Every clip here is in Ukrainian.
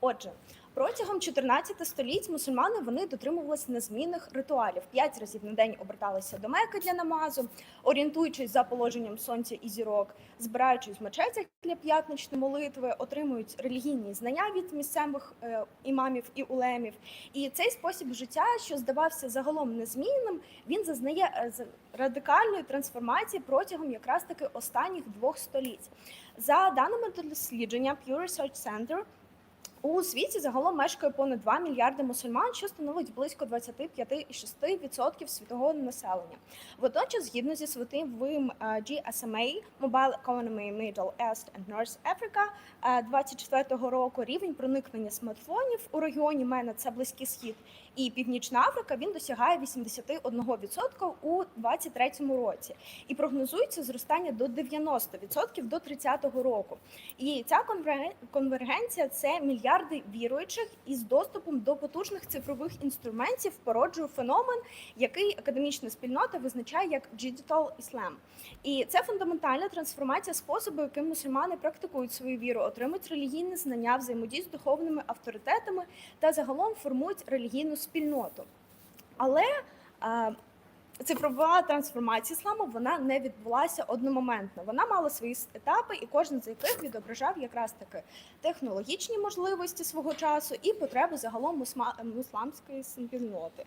Отже, протягом 14 століть мусульмани вони дотримувалися незмінних ритуалів. П'ять разів на день оберталися до Мекки для намазу, орієнтуючись за положенням сонця і зірок, збираючись в мечетях для п'ятничної молитви, отримують релігійні знання від місцевих е, імамів і улемів. І цей спосіб життя, що здавався загалом незмінним, він зазнає е, з- радикальної трансформації протягом якраз таки останніх двох століть. За даними дослідження Pew Research Center, у світі загалом мешкає понад 2 мільярди мусульман, що становить близько 25,6% світового населення. Водночас, згідно зі світовим е, GSMA Mobile Economy Middle East and North Africa е, 24 року, рівень проникнення смартфонів у регіоні МЕНА це Близький Схід і Північна Африка він досягає 81% у 2023 році і прогнозується зростання до 90% до 30-го року. І ця конвер- конвергенція це мільярди віруючих із доступом до потужних цифрових інструментів породжує феномен, який академічна спільнота визначає як Digital Islam. І це фундаментальна трансформація способу, яким мусульмани практикують свою віру, отримують релігійні знання, взаємодіють з духовними авторитетами та загалом формують релігійну спільноту. Але е, цифрова трансформація ісламу вона не відбулася одномоментно. Вона мала свої етапи, і кожен з яких відображав якраз таки технологічні можливості свого часу і потреби загалом мусламської спільноти.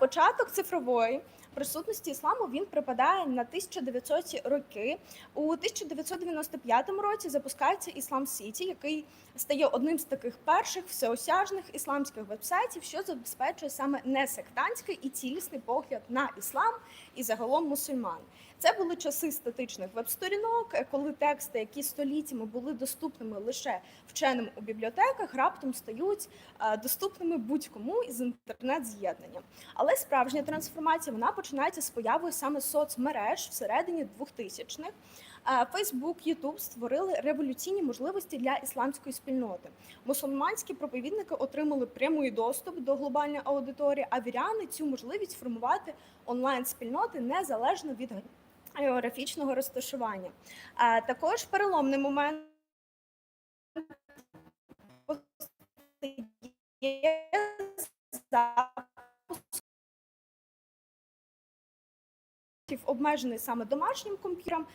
Початок цифрової присутності ісламу він припадає на 1900 роки. У 1995 році запускається Іслам Сіті, який стає одним з таких перших всеосяжних ісламських вебсайтів, що забезпечує саме несектантський і цілісний погляд на іслам і загалом мусульман. Це були часи статичних веб-сторінок, е, коли тексти, які століттями були доступними лише вченим у бібліотеках, раптом стають е, доступними будь-кому із інтернет-з'єднання. Але справжня трансформація вона починається з появою саме соцмереж всередині 2000-х. Е, Facebook, YouTube створили революційні можливості для ісламської спільноти. Мусульманські проповідники отримали прямий доступ до глобальної аудиторії, а віряни цю можливість формувати онлайн-спільноти незалежно від географічного розташування. А Також переломний момент є запуск обмежений саме домашнім комп'ютером.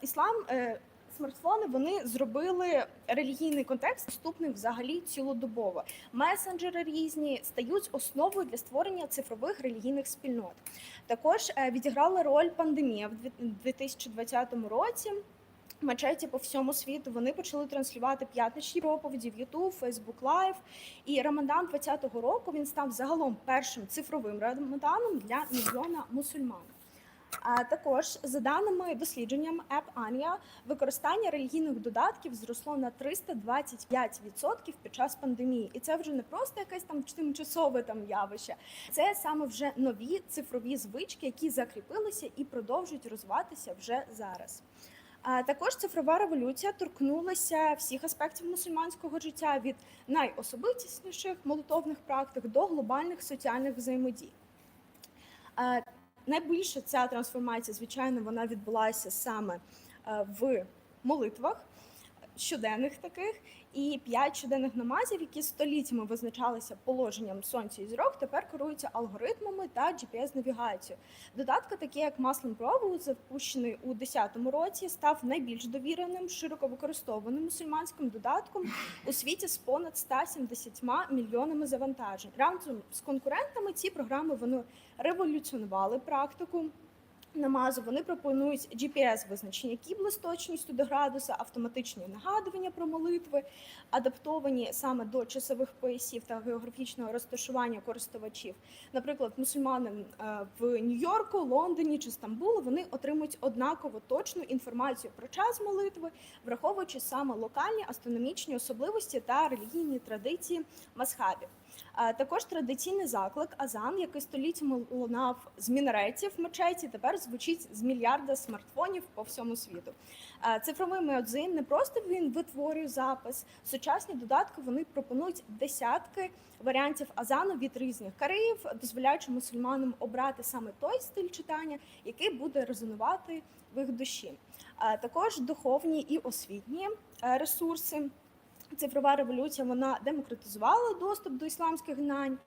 Іслам е, смартфони вони зробили релігійний контекст доступним взагалі цілодобово. Месенджери різні стають основою для створення цифрових релігійних спільнот. Також е, відіграла роль пандемія в 2020 році. Мечеті по всьому світу вони почали транслювати п'ятничні проповіді в YouTube, Facebook Live. І Рамадан 2020 року він став загалом першим цифровим рамаданом для мільйона мусульман. Також за даними дослідженням App Ania, використання релігійних додатків зросло на 325% під час пандемії, і це вже не просто якесь там тимчасове там явище. Це саме вже нові цифрові звички, які закріпилися і продовжують розвиватися вже зараз. Також цифрова революція торкнулася всіх аспектів мусульманського життя від найособистісніших молитовних практик до глобальних соціальних взаємодій. Найбільше ця трансформація, звичайно, вона відбулася саме е, в молитвах щоденних таких, і п'ять щоденних намазів, які століттями визначалися положенням сонця і зірок, тепер керуються алгоритмами та GPS-навігацією. Додатки, такі як Muslim Pro, запущений у 2010 році, став найбільш довіреним, широко використовуваним мусульманським додатком у світі з понад 170 мільйонами завантажень. Разом з конкурентами ці програми вони революціонували практику. Намазу вони пропонують GPS визначення кібли з точністю до градуса, автоматичні нагадування про молитви, адаптовані саме до часових поясів та географічного розташування користувачів. Наприклад, мусульмани е, в Нью-Йорку, Лондоні чи Стамбулі вони отримують однаково точну інформацію про час молитви, враховуючи саме локальні астрономічні особливості та релігійні традиції масхабів. Також традиційний заклик Азан, який століттями лунав з мінаретів мечеті, тепер звучить з мільярда смартфонів по всьому світу. Цифровий меодзин не просто він витворює запис. Сучасні додатки вони пропонують десятки варіантів азану від різних караїв, дозволяючи мусульманам обрати саме той стиль читання, який буде резонувати в їх душі. Також духовні і освітні е, ресурси. Цифрова революція вона демократизувала доступ до ісламських знань,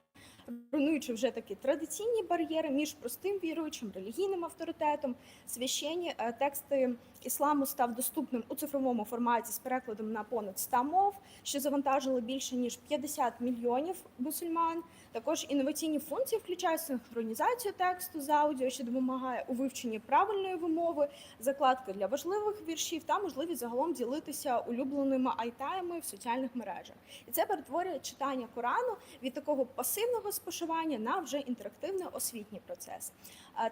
руйнуючи вже такі традиційні бар'єри між простим віруючим, релігійним авторитетом. Священні е, тексти ісламу став доступним у цифровому форматі з перекладом на понад 100 мов, що завантажило більше ніж 50 мільйонів мусульман. Також інноваційні функції включають синхронізацію тексту з аудіо, що допомагає у вивченні правильної вимови, закладки для важливих віршів та можливість загалом ділитися улюбленими айтаями в соціальних мережах. І це перетворює читання Корану від такого пасивного споживання на вже інтерактивний освітній процес.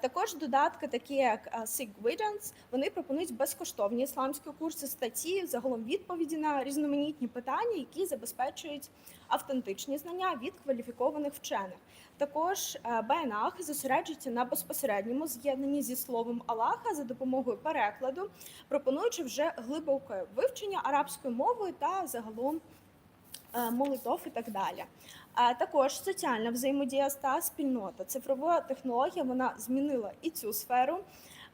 Також додатки, такі як а, SigWidgets, вони пропонують безкоштовні ісламські курси, статті, загалом відповіді на різноманітні питання, які забезпечують автентичні знання від кваліфікованих вчених. Також е, БНАХ зосереджується на безпосередньому з'єднанні зі словом Аллаха за допомогою перекладу, пропонуючи вже глибоке вивчення арабською мовою та загалом е, молитов і так далі. А також соціальна взаємодія та спільнота. Цифрова технологія вона змінила і цю сферу.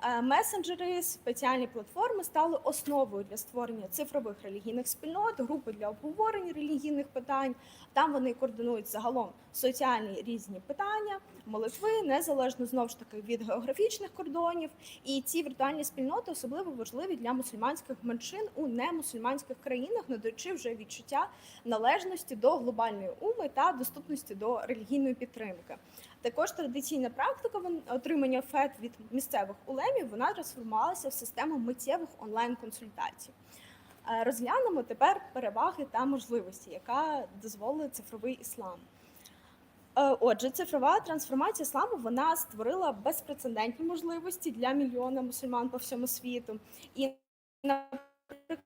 Е, Месенджери, спеціальні платформи стали основою для створення цифрових релігійних спільнот, групи для обговорення релігійних питань. Там вони координують загалом соціальні різні питання, молитви, незалежно знову ж таки від географічних кордонів. І ці віртуальні спільноти особливо важливі для мусульманських меншин у немусульманських країнах, надаючи вже відчуття належності до глобальної уми та доступності до релігійної підтримки. Також традиційна практика отримання ФЕД від місцевих улемів вона трансформувалася в систему миттєвих онлайн-консультацій. Е, Розглянемо тепер переваги та можливості, яка дозволить цифровий іслам. Е, Отже, цифрова трансформація ісламу вона створила безпрецедентні можливості для мільйона мусульман по всьому світу. І, наприклад,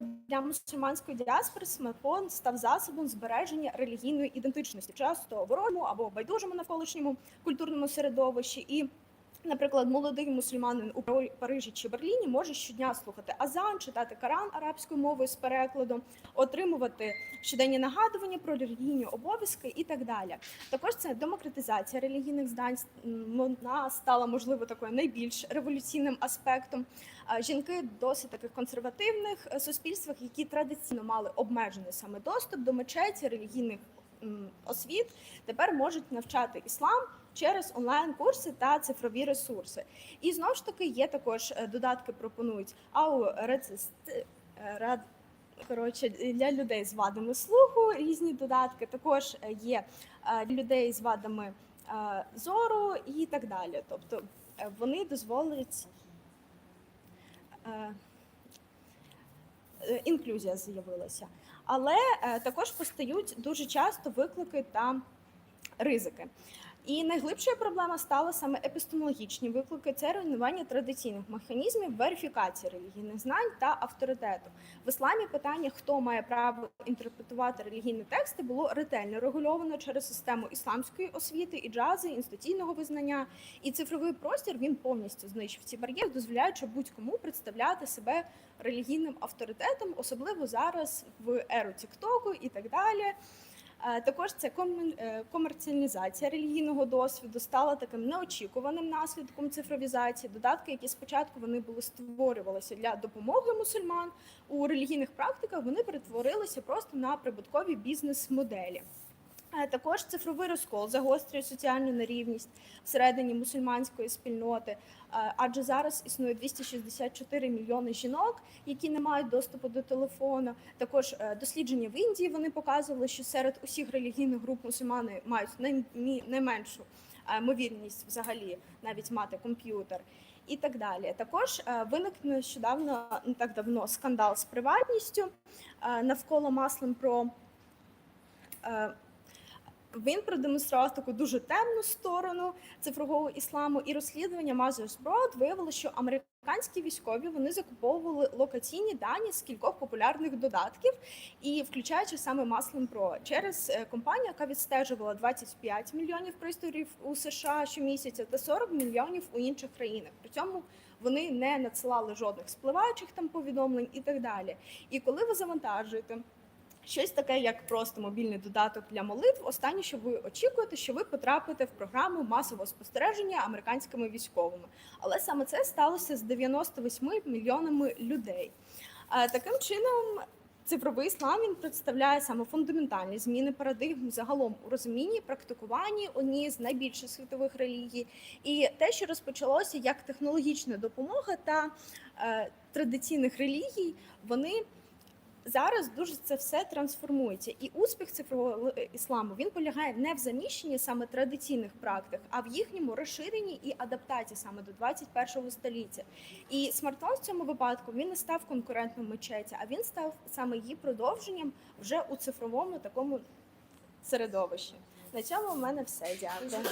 для мусульманської діаспори смартфон став засобом збереження релігійної ідентичності, часто ворожому або байдужому навколишньому культурному середовищі. І, наприклад, молодий мусульманин у Пари- Парижі чи Берліні може щодня слухати азан, читати Коран арабською мовою з перекладом, отримувати щоденні нагадування про релігійні обов'язки і так далі. Також це демократизація релігійних знань. Вона стала можливо такою найбільш революційним аспектом. Жінки досить таких консервативних е, суспільствах, які традиційно мали обмежений саме доступ до мечеті релігійних освіт, тепер можуть навчати іслам через онлайн-курси та цифрові ресурси. І знову ж таки є також е, додатки, пропонують ау. Рад коротше для людей з вадами слуху різні додатки. Також е, є е, для людей з вадами е, зору і так далі. Тобто е, вони дозволять е, е, інклюзія з'явилася. Але е, також постають дуже часто виклики та ризики. І найглибшою проблема стала саме епістемологічні виклики. Це руйнування традиційних механізмів верифікації релігійних знань та авторитету. В ісламі питання, хто має право інтерпретувати релігійні тексти, було ретельно регульовано через систему ісламської освіти і джази, інституційного визнання. І цифровий простір він повністю знищив ці бар'єри, дозволяючи будь-кому представляти себе релігійним авторитетом, особливо зараз в еру Тіктоку і так далі. Е, Також це е, комерціалізація релігійного досвіду стала таким неочікуваним наслідком цифровізації. Додатки, які спочатку вони були створювалися для допомоги мусульман у релігійних практиках, вони перетворилися просто на прибуткові бізнес-моделі. Також цифровий розкол загострює соціальну нерівність всередині мусульманської спільноти, адже зараз існує 264 мільйони жінок, які не мають доступу до телефону. Також е, дослідження в Індії вони показували, що серед усіх релігійних груп мусульмани мають найменшу е, ймовірність взагалі навіть мати комп'ютер. І так далі. Також е, виник нещодавно не так давно скандал з приватністю навколо маслом про він продемонстрував таку дуже темну сторону цифрового ісламу і розслідування Mother's Broad виявило, що американські військові вони закуповували локаційні дані з кількох популярних додатків, і включаючи саме Muslim Pro через е, компанію, яка відстежувала 25 мільйонів пристроїв у США щомісяця та 40 мільйонів у інших країнах. При цьому вони не надсилали жодних спливаючих там повідомлень і так далі. І коли ви завантажуєте щось таке, як просто мобільний додаток для молитв. Останнє, що ви очікуєте, що ви потрапите в програму масового спостереження американськими військовими. Але саме це сталося з 98 мільйонами людей. Таким чином, цифровий іслам він представляє саме фундаментальні зміни парадигм загалом у розумінні, практикуванні однієї з найбільших світових релігій, і те, що розпочалося як технологічна допомога та е, традиційних релігій, вони зараз дуже це все трансформується. І успіх цифрового ісламу він полягає не в заміщенні саме традиційних практик, а в їхньому розширенні і адаптації саме до 21 століття. І смартфон в цьому випадку він не став конкурентом мечеті, а він став саме її продовженням вже у цифровому такому середовищі. На цьому в мене все. Дякую.